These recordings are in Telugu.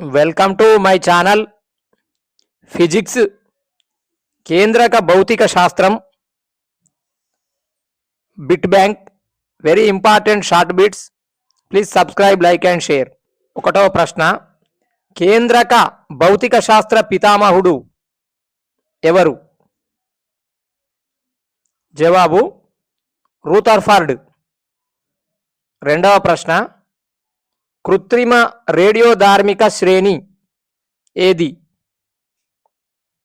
Welcome to my channel physics కేంద్రక భౌతిక శాస్త్రం bit bank very important short bits please subscribe like and share ఒకటవ ప్రశ్న కేంద్రక భౌతిక శాస్త్ర పితామహుడు ఎవరు? జవాబు రూథర్ఫర్డ్ రెండవ ప్రశ్న కృత్రిమ రేడియోధార్మిక శ్రేణి ఏది?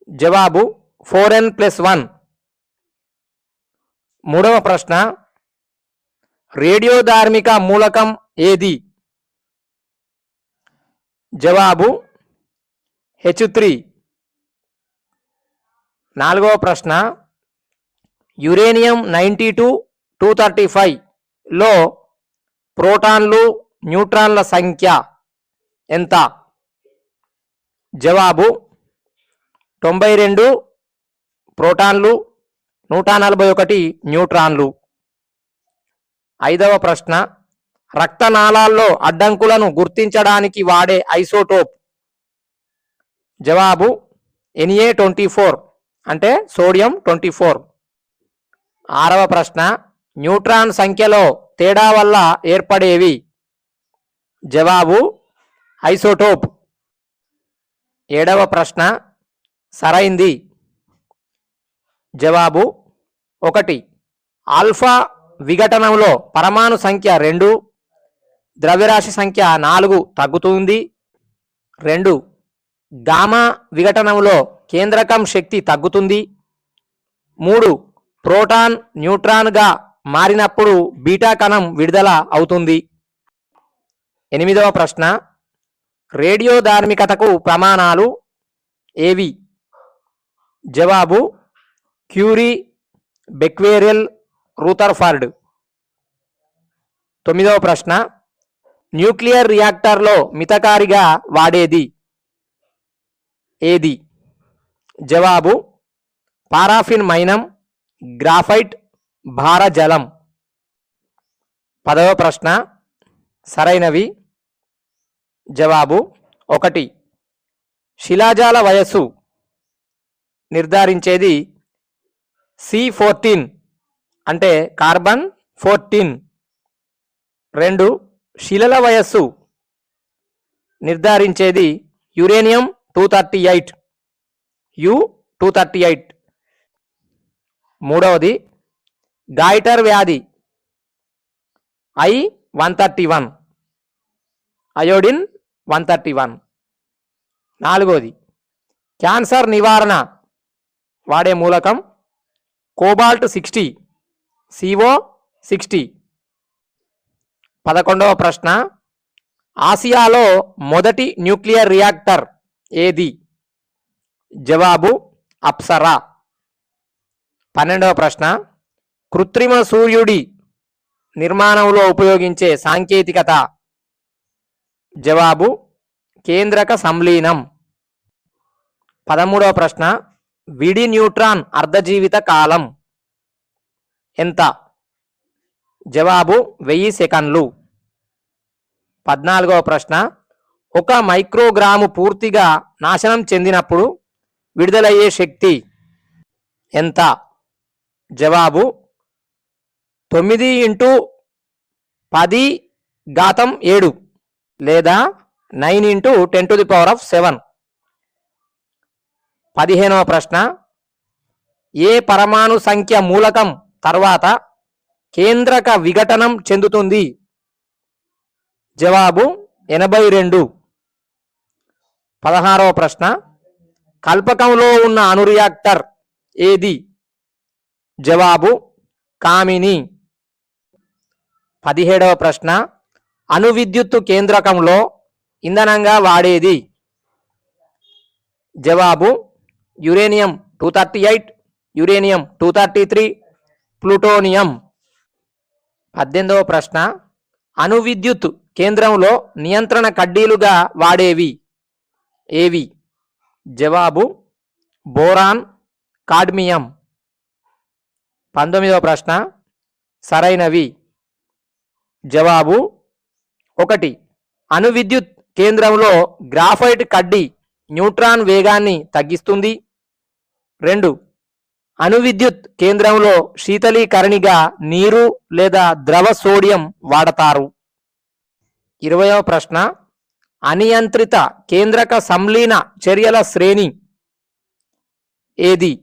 జవాబు ఫోర్ ఎన్ ప్లస్ వన్. మూడవ ప్రశ్న. రేడియోధార్మిక మూలకం ఏది? జవాబు హెచ్ త్రీ. నాలుగవ ప్రశ్న. Uranium ninety two two thirty ఫైవ్లో ప్రోటాన్లు న్యూట్రాన్ల సంఖ్య ఎంత? జవాబు తొంభై రెండు ప్రోటాన్లు నూట నలభై ఒకటి న్యూట్రాన్లు. ఐదవ ప్రశ్న రక్తనాళాల్లో అడ్డంకులను గుర్తించడానికి వాడే ఐసోటోప్. జవాబు ఎన్ఏ ట్వంటీ ఫోర్ అంటే సోడియం ట్వంటీ ఫోర్. ఆరవ ప్రశ్న న్యూట్రాన్ సంఖ్యలో తేడా వల్ల ఏర్పడేవి? జవాబు ఐసోటోప్. ఏడవ ప్రశ్న సరైంది. జవాబు ఒకటి. ఆల్ఫా విఘటనంలో పరమాణు సంఖ్య రెండు ద్రవ్యరాశి సంఖ్య నాలుగు తగ్గుతుంది. రెండు. గామా విఘటనంలో కేంద్రకం శక్తి తగ్గుతుంది. మూడు. ప్రోటాన్ న్యూట్రాన్గా మారినప్పుడు బీటా కణం విడుదల అవుతుంది. ఎనిమిదవ ప్రశ్న. రేడియో ధార్మికతకు ప్రమాణాలు ఏవి? జవాబు క్యూరీ బెక్వేరియల్ రూథర్ఫార్డ్ తొమ్మిదవ ప్రశ్న. న్యూక్లియర్ రియాక్టర్లో మితకారిగా వాడేది ఏది? జవాబు పారాఫిన్ మైనం గ్రాఫైట్ భారజలం. పదవ ప్రశ్న. సరైనవి. జవాబు ఒకటి. శిలాజాల వయస్సు నిర్ధారించేది సి ఫోర్టీన్ అంటే కార్బన్ ఫోర్టీన్. రెండు శిలల వయస్సు నిర్ధారించేది uranium two thirty eight. U two thirty eight. మూడవది గాయిటర్ వ్యాధి I one thirty one. Iodine one thirty one. నాలుగోది క్యాన్సర్ నివారణ వాడే మూలకం కోబాల్ట్ సిక్స్టీ సిఓ సిక్స్టీ. పదకొండవ ప్రశ్న ఆసియాలో మొదటి న్యూక్లియర్ రియాక్టర్ ఏది? జవాబు అప్సరా. పన్నెండవ ప్రశ్న కృత్రిమ సూర్యుడి నిర్మాణంలో ఉపయోగించే సాంకేతికత జవాబు కేంద్రక సంలీనం. పదమూడవ ప్రశ్న విడి న్యూట్రాన్ అర్ధజీవిత కాలం. ఎంత? జవాబు వెయ్యి సెకండ్లు. పద్నాలుగవ ప్రశ్న ఒక మైక్రోగ్రాము పూర్తిగా నాశనం చెందినప్పుడు విడుదలయ్యే శక్తి ఎంత? జవాబు తొమ్మిది ఇంటూ పది ఘాతం ఏడు. లేదా nine into ten to the power of seven. పదిహేనవ ప్రశ్న. ఏ పరమాణు సంఖ్య మూలకం తర్వాత కేంద్రక విఘటనం చెందుతుంది? జవాబు ఎనభై రెండు. పదహారవ ప్రశ్న. కల్పకంలో ఉన్న అనురియాక్టర్ ఏది? జవాబు కామిని. పదిహేడవ ప్రశ్న. అణు విద్యుత్తు కేంద్రకంలో ఇంధనంగా వాడేది జవాబు uranium two thirty eight uranium two thirty three plutonium. పద్దెనిమిదవ ప్రశ్న. అణు విద్యుత్ కేంద్రంలో నియంత్రణ కడ్డీలుగా వాడేవి ఏవి? జవాబు బోరాన్ కాడ్మియం. పంతొమ్మిదవ ప్రశ్న. సరైనవి. జవాబు ఒకటి అణు విద్యుత్ కేంద్రంలో గ్రాఫైట్ కడ్డీ న్యూట్రాన్ వేగాన్ని తగ్గిస్తుంది. రెండు అణు విద్యుత్ కేంద్రంలో శీతలీకరణిగా నీరు లేదా ద్రవ సోడియం వాడతారు. ఇరవయవ ప్రశ్న అనియంత్రిత కేంద్రక సంలీన చర్యల శ్రేణి ఏది?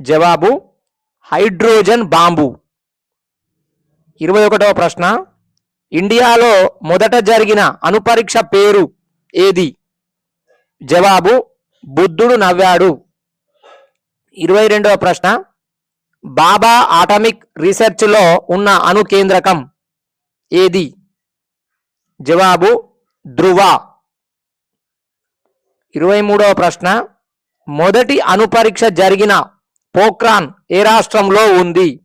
జవాబు హైడ్రోజన్ బాంబు. ఇరవై ఒకటవ ప్రశ్న ఇండియాలో మొదట జరిగిన అణుపరీక్ష పేరు ఏది? జవాబు బుద్ధుడు నవ్వాడు. ఇరవై రెండవ ప్రశ్న. బాబా ఆటమిక్ రీసెర్చ్లో ఉన్న అణు కేంద్రకం ఏది? జవాబు ధ్రువ. ఇరవై మూడవ ప్రశ్న. మొదటి అణుపరీక్ష జరిగిన పోఖ్రాన్ ఏ రాష్ట్రంలో ఉంది?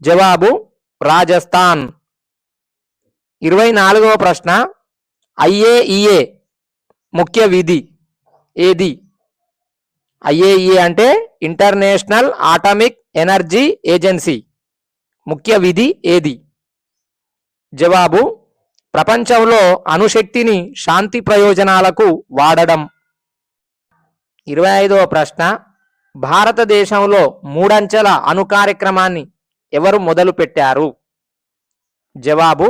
జవాబు రాజస్థాన్. ఇరవై నాలుగవ ప్రశ్న ఐఏఈఏ ముఖ్య విధి ఏది? ఐఏఈఏ అంటే ఇంటర్నేషనల్ ఆటమిక్ ఎనర్జీ ఏజెన్సీ ముఖ్య విధి ఏది? జవాబు ప్రపంచంలో అణుశక్తిని శాంతి ప్రయోజనాలకు వాడడం. ఇరవై ఐదవ ప్రశ్న భారతదేశంలో మూడంచెల అణు కార్యక్రమాన్ని ఎవరు మొదలుపెట్టారు? జవాబు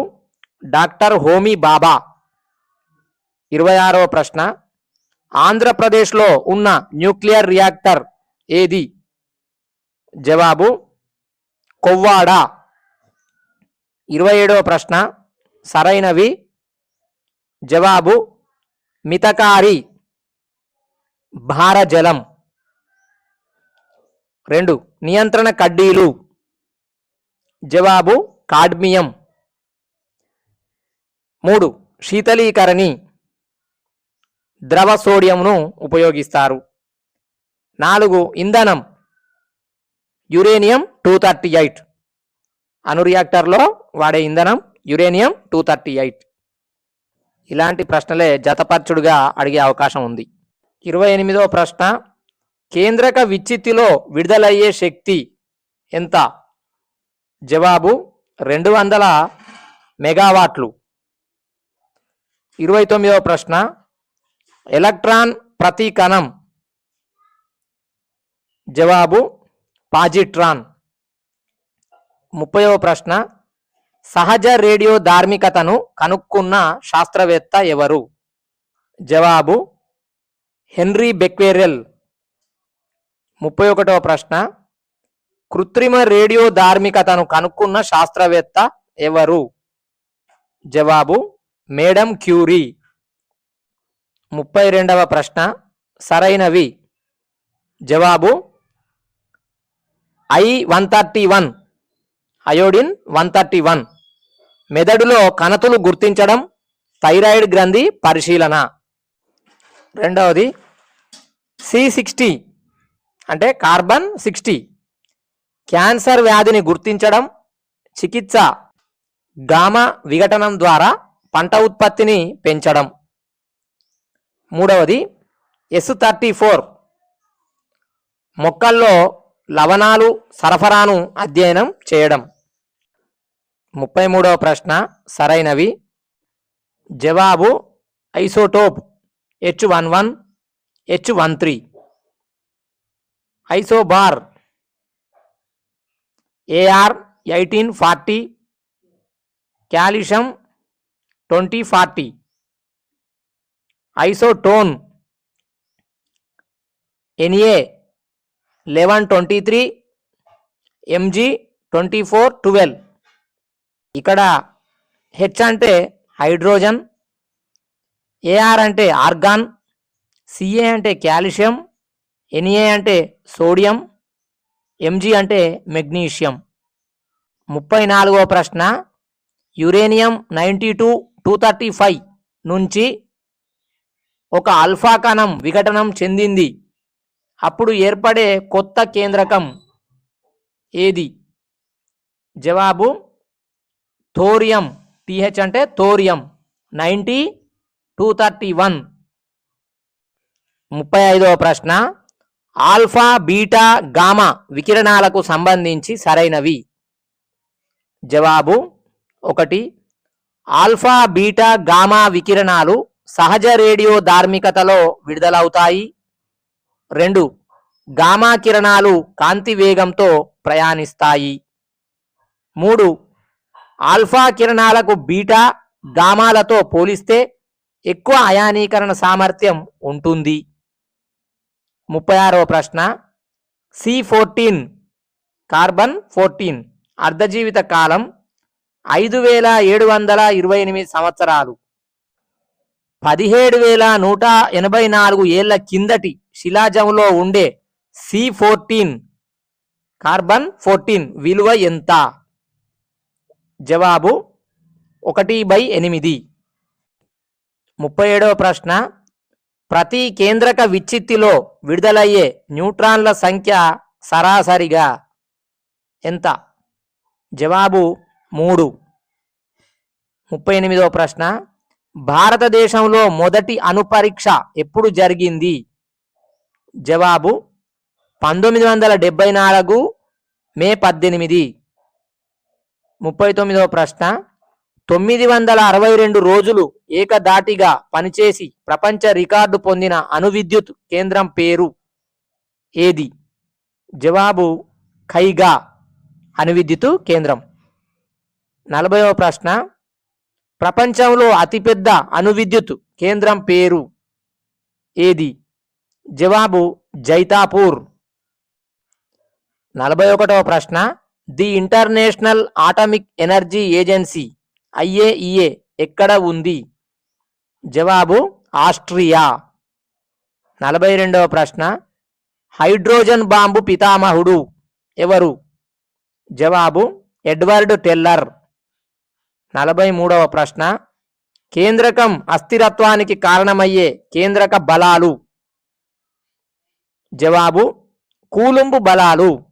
డాక్టర్ హోమీ బాబా. ఇరవై ఆరవ ప్రశ్న. ఆంధ్రప్రదేశ్లో ఉన్న న్యూక్లియర్ రియాక్టర్ ఏది? జవాబు కొవ్వాడ. ఇరవై ఏడవ ప్రశ్న. సరైనవి. జవాబు మితకారి. భారజలం. రెండు నియంత్రణ కడ్డీలు. జవాబు కాడ్మియం. మూడు శీతలీకరణి ద్రవ సోడియంను ఉపయోగిస్తారు. నాలుగు ఇంధనం యురేనియం టూ థర్టీ ఎయిట్. అణు రియాక్టర్లో వాడే ఇంధనం యురేనియం టూ థర్టీ ఎయిట్. ఇలాంటి ప్రశ్నలే జతపరచుడుగా అడిగే అవకాశం ఉంది. ఇరవై ఎనిమిదవ ప్రశ్న కేంద్రక విచ్చిత్తిలో విడుదలయ్యే శక్తి ఎంత? జవాబు రెండు వందల మెగావాట్లు. ఇరవై తొమ్మిదవ ప్రశ్న. ఎలక్ట్రాన్ ప్రతి కణం జవాబు పాజిట్రాన్. ముప్పైవ ప్రశ్న. సహజ రేడియో ధార్మికతను కనుక్కున్న శాస్త్రవేత్త ఎవరు? జవాబు హెన్రీ బెక్వేరెల్. ముప్పై ఒకటవ ప్రశ్న. కృత్రిమ రేడియో ధార్మికతను కనుక్కున్న శాస్త్రవేత్త ఎవరు? జవాబు మేడం క్యూరీ. ముప్పై రెండవ ప్రశ్న సరైనవి. జవాబు I one thirty one. Iodine one thirty one. మెదడులో కణతులు గుర్తించడం థైరాయిడ్ గ్రంథి పరిశీలన. రెండవది సి సిక్స్టీ అంటే కార్బన్ సిక్స్టీ. క్యాన్సర్ వ్యాధిని గుర్తించడం చికిత్స. గామా విఘటనం ద్వారా పంట ఉత్పత్తిని పెంచడం. మూడవది ఎస్ థర్టీ ఫోర్ మొక్కల్లో లవణాలు సరఫరాను అధ్యయనం చేయడం. ముప్పై మూడవ ప్రశ్న సరైనవి. జవాబు isotope H one one H one three isobar AR eighteen forty calcium twenty forty. Isotone NA eleven twenty three MG twenty four twelve. ఇక్కడ హెచ్ అంటే హైడ్రోజన్ ఏఆర్ అంటే ఆర్గాన్ సిఏ అంటే కాల్షియం ఎన్ఏ అంటే సోడియం ఎంజీ అంటే మెగ్నీషియం. ముప్పై నాలుగవ ప్రశ్న uranium ninety two two thirty five నుంచి ఒక ఆల్ఫా కణం విఘటనం చెందింది. అప్పుడు ఏర్పడే కొత్త కేంద్రకం ఏది? జవాబు థోరియం. టీహెచ్ అంటే thorium. Ninety two thirty one. ముప్పై ఐదవ ప్రశ్న. ఆల్ఫా బీటా గామా వికిరణాలకు సంబంధించి సరైనవి? జవాబు ఒకటి ఆల్ఫా బీటా గామా వికిరణాలు సహజ రేడియో ధార్మికతలో విడుదలవుతాయి. రెండు గామా కిరణాలు కాంతి వేగంతో ప్రయాణిస్తాయి. మూడు ఆల్ఫా కిరణాలకు బీటా గామాలతో పోలిస్తే ఎక్కువ అయానీకరణ సామర్థ్యం ఉంటుంది. ముప్పై ఆరవ ప్రశ్న సి ఫోర్టీన్ కార్బన్ ఫోర్టీన్ అర్ధజీవిత కాలం ఐదు వేల ఏడు వందల ఇరవై ఎనిమిది సంవత్సరాలు. పదిహేడు వేల నూట ఎనభై నాలుగు ఏళ్ళ కిందటి శిలాజంలో ఉండే సి ఫోర్టీన్ కార్బన్ ఫోర్టీన్ విలువ ఎంత? జవాబు ఒకటి బై ఎనిమిది. ముప్పై ఏడవ ప్రశ్న. ప్రతి కేంద్రక విచ్చిత్తిలో విడుదలయ్యే న్యూట్రాన్ల సంఖ్య సరాసరిగా ఎంత? జవాబు మూడు. ముప్పై ఎనిమిదవ ప్రశ్న. భారతదేశంలో మొదటి అణుపరీక్ష ఎప్పుడు జరిగింది? జవాబు పంతొమ్మిది వందల డెబ్బై నాలుగు మే పద్దెనిమిది. ముప్పై తొమ్మిదవ ప్రశ్న. తొమ్మిది వందల అరవై రెండు రోజులు ఏకదాటిగా పనిచేసి ప్రపంచ రికార్డు పొందిన అణు విద్యుత్ కేంద్రం పేరు ఏది? జవాబు ఖైగా అణు విద్యుత్ కేంద్రం. నలభైవ ప్రశ్న. ప్రపంచంలో అతిపెద్ద అణువిద్యుత్ కేంద్రం పేరు ఏది? జవాబు జైతాపూర్. నలభై ఒకటవ ప్రశ్న. The international atomic energy agency IAEA ఎక్కడ ఉంది? జవాబు ఆస్ట్రియా. నలభై రెండవ ప్రశ్న. హైడ్రోజన్ బాంబు పితామహుడు ఎవరు? జవాబు ఎడ్వర్డ్ టెల్లర్. నలభై మూడవ ప్రశ్న. కేంద్రకం అస్థిరత్వానికి కారణమయ్యే కేంద్రక బలాలు. జవాబు కూలుంబు బలాలు.